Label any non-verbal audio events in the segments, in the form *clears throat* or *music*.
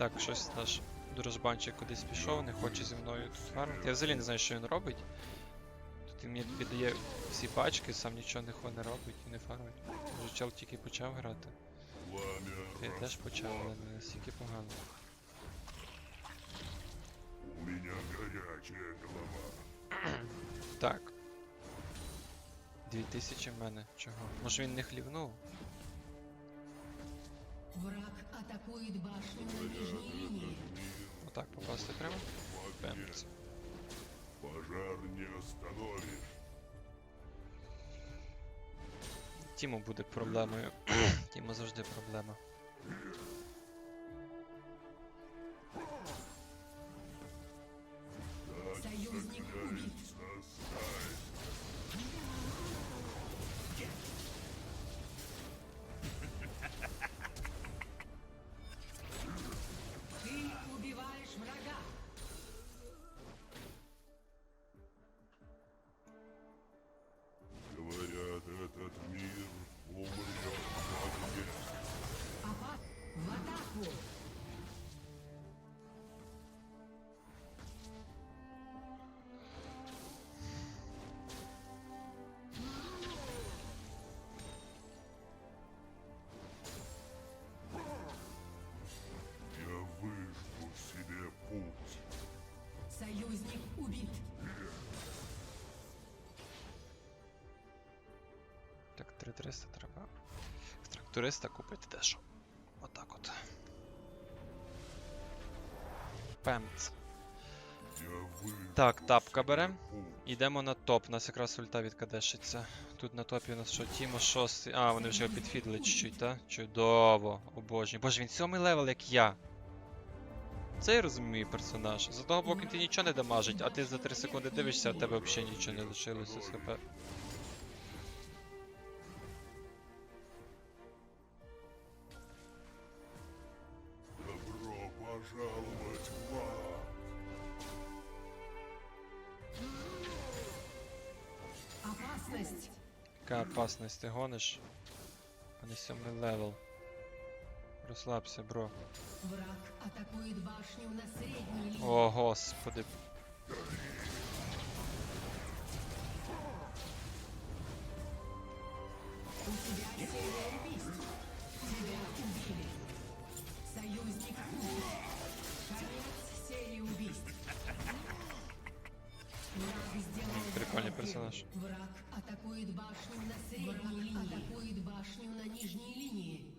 Так, щось наш дружбанчик кудись пішов, не хоче зі мною тут фармити. Я взагалі не знаю, що він робить. Тут він мені віддає всі пачки, сам нічого не, не робить і не фармить. Може чел тільки почав грати. Я теж почав, але не настільки погано. У меня горячая голова. Так. 2000 в мене. Чого? Може він не хлівнув? Враг атакует башню на нижней линии. Отак попасти треба? Бемц. Пожар не остановишь. Тіму буде проблемою. *clears throat* Тіму завжди проблема. 3300 треба. Тракториста купити теж. Отак от. Пемц. Так, тапка берем. Йдемо на топ, у нас якраз ульта відкадешиться. Тут на топі у нас що, Тімо шостий. А, вони вже його підфідли чуть-чуть, так? Чудово, обожнюю. Боже, він сьомий левел, як я. Це я розумію персонаж. З одного боку ти нічого не дамажить, а ти за 3 секунди дивишся, а тебе взагалі нічого не лишилося з хп. Опасность. Яка опасність, ти гониш? А не сьомий левел. Розслабся, бро. Враг атакует башню на середній лінії. О, господи. Враг атакует башню на средней линии. атакует башню на нижней линии.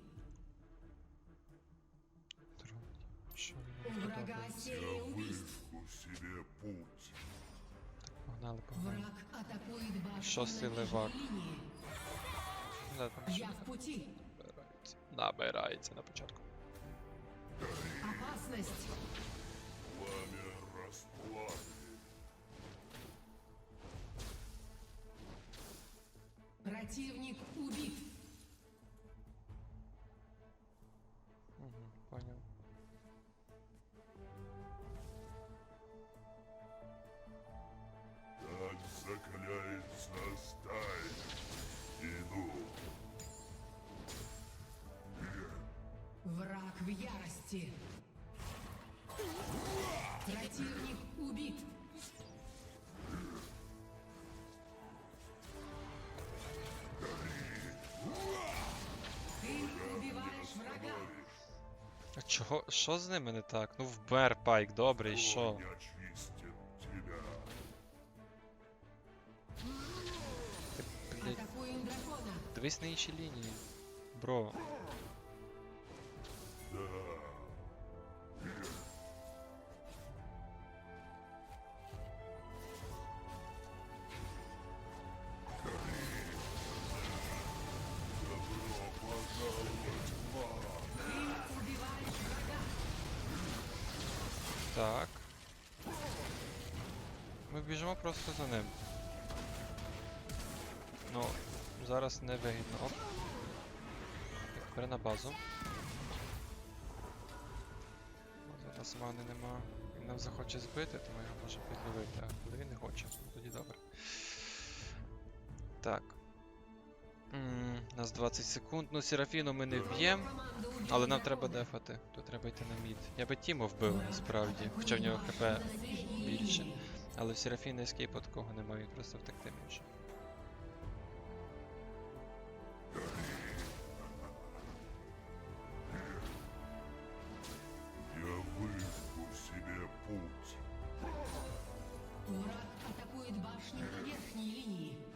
У врага серия убийств. себе путь. Погнали, погнали. Враг атакует башню Шостий на левак. нижней линии. Да, там Я в пути. набирається. Набирається на початку. Опасность. Пламя Противник убит. Угу, понял. Так закаляется сталь. Иду. Враг в ярости. А чого? Що з ними не так? Ну вмер пайк, добре, і що? Дивись на інші лінії. Бро. Так. Ми біжимо просто за ним. Ну, зараз не вигідно. Оп. Так, тепер на базу. Зараз мани нема. Він нам захоче збити, тому його може підловити, а коли він не хоче, тоді добре. Так. У нас 20 секунд. Ну, Серафіну ми не вб'ємо, але нам треба дефати. Тут треба йти на мід. Я би Тімо вбив насправді, хоча в нього хп більше. Але в Серафіна ескейпа такого немає, він просто втекти. Враг атакует башню на верхней линии.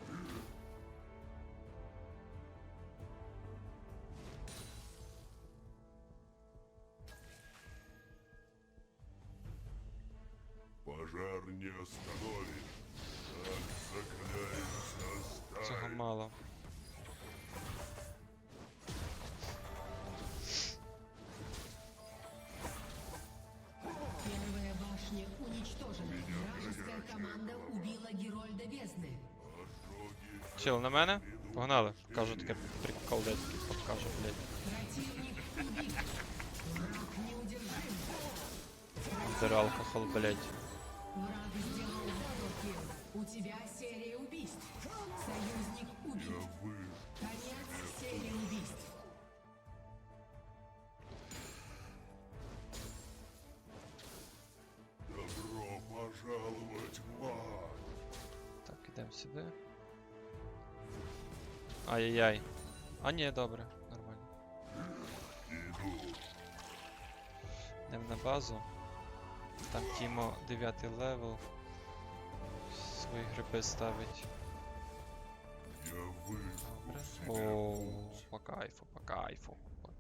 Пожар не остановишь. Так закаляется Цього сталь. мало. Первая башня уничтожена. Вражеская команда убила Герольда бездны. Ожоги Чил на мене? Погнали. Кажу таке прикол, де такий покажу, блядь. Противник убит. Враг неудержим. Блядь. Враг сделал даблкил. У тебя серия убийств. Союзник Я убит. Конец серии убийств. Добро пожаловать в ад. Так, ідемо сюди. Ай-яй-яй. А ні, добре, нормально. Иду. Йдемо на базу. Там Тімо 9 левел. Свої гриби ставить. Я выберу Добре. себе О, путь. по кайфу, по кайфу.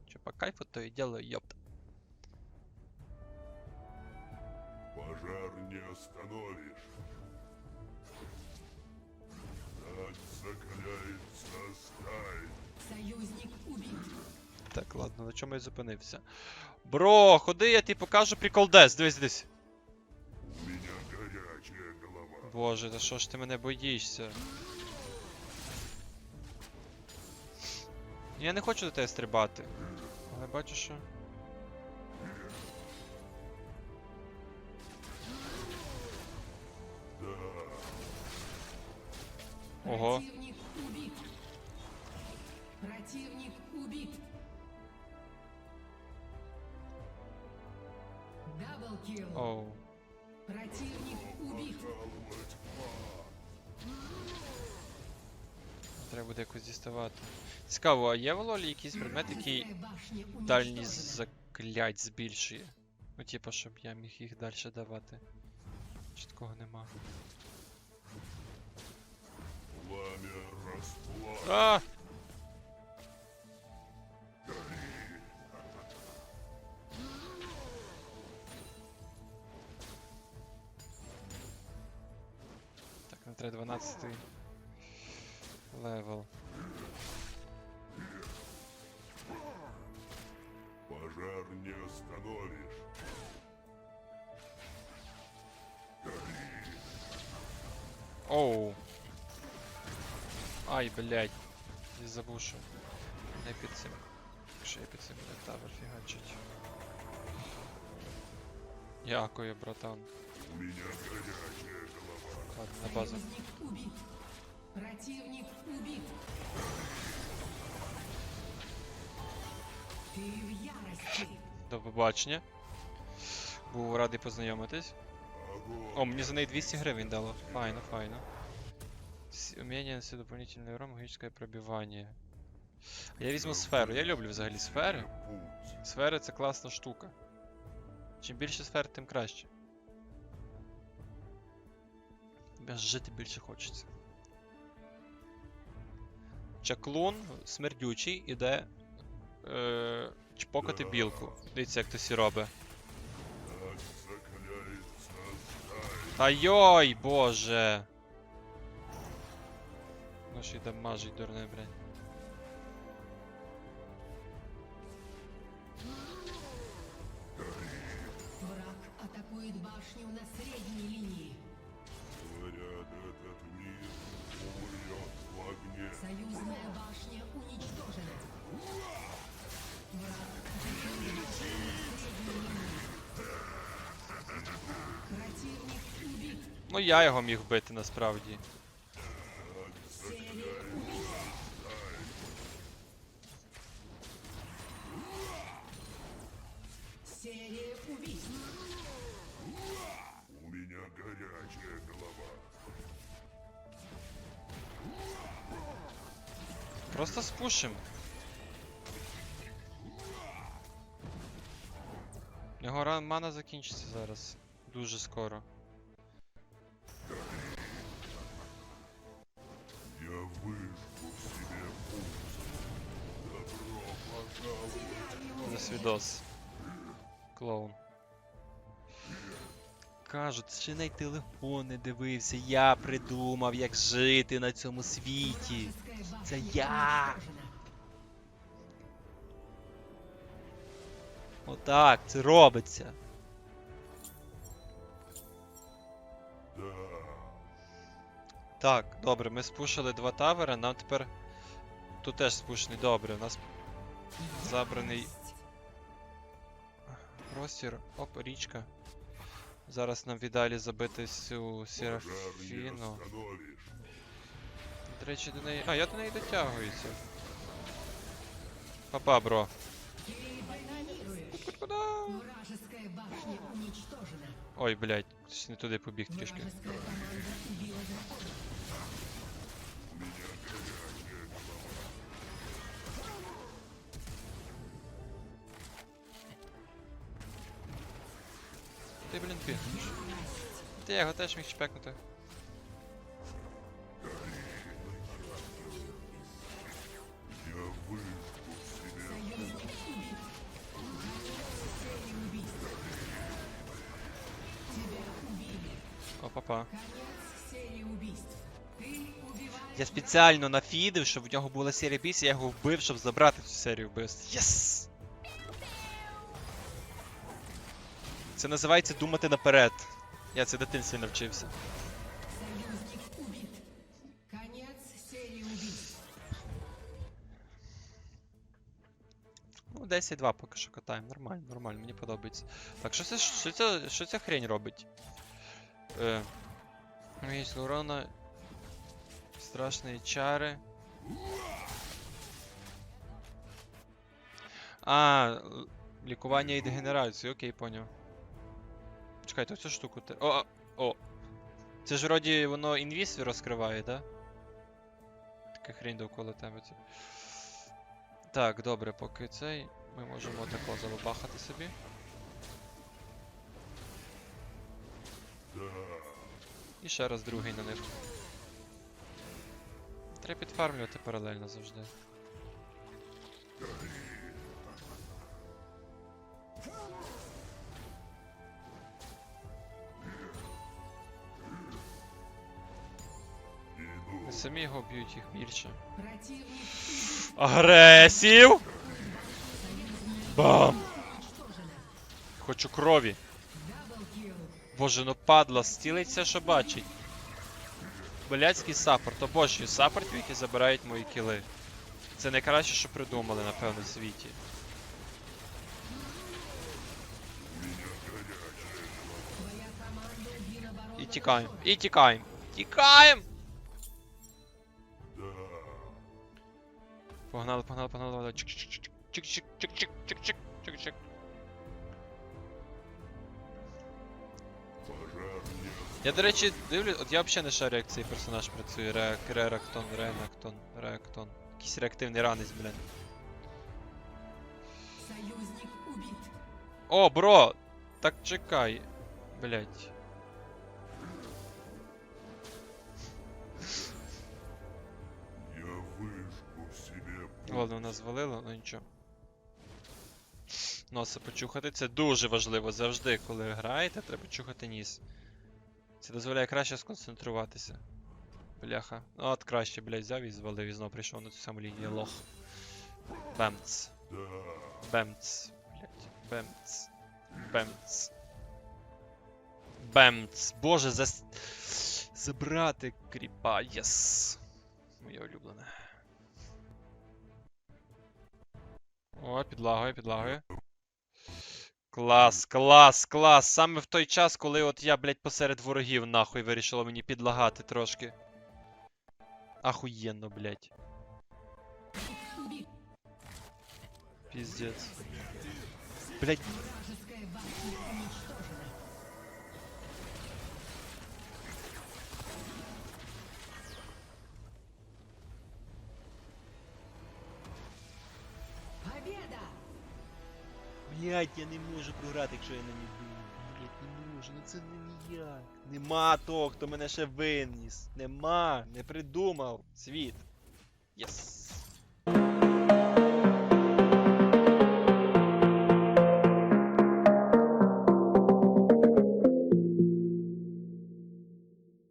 Че по кайфу, то і делаю, ёпта. Пожар не остановишь. Так закаляется сталь. Союзник. Так, ладно, на чому я зупинився? Бро, ходи, я тобі покажу прикол Дес, дивись, дивись. Меня горячая голова. Боже, та що ж ти мене боїшся? Я не хочу до тебе стрибати. Але бачу, що. Ого. Противник убит. Противник убит. Даблкил. Оу. Противник убит. Треба буде якось діставати. Цікаво, а є в лолі якийсь предмет, який дальність заклять збільшує? Ну, типа, щоб я міг їх далі давати. Чи такого нема? А! Треба 12 левел. Пожар не остановишь. Оу. Ай, блядь. Я забув, що не під цим. Якщо я під цим тавер фігачить. Дякую, братан. У меня горячая. Ладно, на базу. Убит. Противник убит. Ты в ярости. До побачення. Був радий познайомитись. О, мені за неї 200 гривень дало. Файно, файно. Умение наносить дополнительный урон, магическое пробивание. Я візьму сферу. Я люблю взагалі сфери. Сфери це класна штука. Чим більше сфер, тим краще. Жити більше хочеться. Чаклун смердючий іде е, чпокати білку. Дивіться, як то сі робить. Та йой, боже! Ну ще й дамажить дурне, блядь. Ну я його міг бити насправді. У меня горячая голова. Просто спушим. Його ран мана закінчиться зараз. Дуже скоро. Пожаловать. Клоун. Кажуть, ще навіть телефон не дивився. Я придумав, як жити на цьому світі. Це я! Отак, це робиться. Так, добре, ми спушили два тавера, нам тепер. Тут теж спушений, добре, у нас забраний простір. Оп, річка. Зараз нам віддалі забити цю Серафіну. До речі, до неї. А, я до неї дотягуюся. Папа, бро. Ой, блядь, не туди побіг трішки. Ти, блін, пі. Ти я його теж міг чпекнути. Я выжгу в себе Союзник убит. Серия убийств. Тебя убили. О, папа. Конец серии убийств. Ты убиваешь... Я спеціально нафідив, щоб в нього була серія після, я його вбив, щоб забрати цю серію вбивств. Єс! Це називається думати наперед. Я це дитинстві навчився. Ну, 10-2 поки що катаємо. Нормально, нормально, мені подобається. Так, що це, що це, що ця хрень робить? Е, Місць урона. Страшні чари. А, лікування і дегенерацію, окей, поняв. Чекайте, оцю штуку. те- О, о! Це ж вроді воно інвіз розкриває, да? Така хрень довкола тебе. Так, добре, поки цей. Ми можемо тако залобахати собі. І ще раз другий на них. Треба підфармлювати паралельно завжди. Самі його б'ють, їх більше. Агресів! Бам! Хочу крові. Боже, ну падла, стілиться, що бачить. Блядський саппорт, обожнюю саппортів, які забирають мої кіли. Це найкраще, що придумали, напевно, в світі. І тікаємо, і тікаємо. Тікаємо! Погнали, погнали, погнали. Чик-чик-чик. Чик-чик-чик-чик. Чик-чик. Чик-чик. Я, до речі, дивлюсь, от я взагалі не шарю, як цей персонаж працює. Ре, Рерактон, Ренактон, Реактон. Якийсь реактивний ранець, блін. Союзник убит. О, бро! Так чекай. Блять. Ладно, вона звалила, ну нічого. Носа почухати це дуже важливо. Завжди, коли граєте, треба чухати ніс. Це дозволяє краще сконцентруватися. Бляха. Ну от краще, блядь, взяв і звалив і знову прийшов на цю саму лінію лох. Бемц. Бемц. Блять. Бемц. Бемц. Бемц. Боже, за... забрати кріпа. Єс. Моє улюблене. О, підлагою, підлагою. Клас, клас, клас. Саме в той час, коли от я, блядь, посеред ворогів нахуй вирішило мені підлагати трошки. Ахуєнно, блядь. Піздець. Блядь, Блять, я не можу програти, якщо я ній думаю. Блять, не можу, ну це не ніяк. Нема того, хто мене ще виніс. Нема, не придумав. Світ. Єс.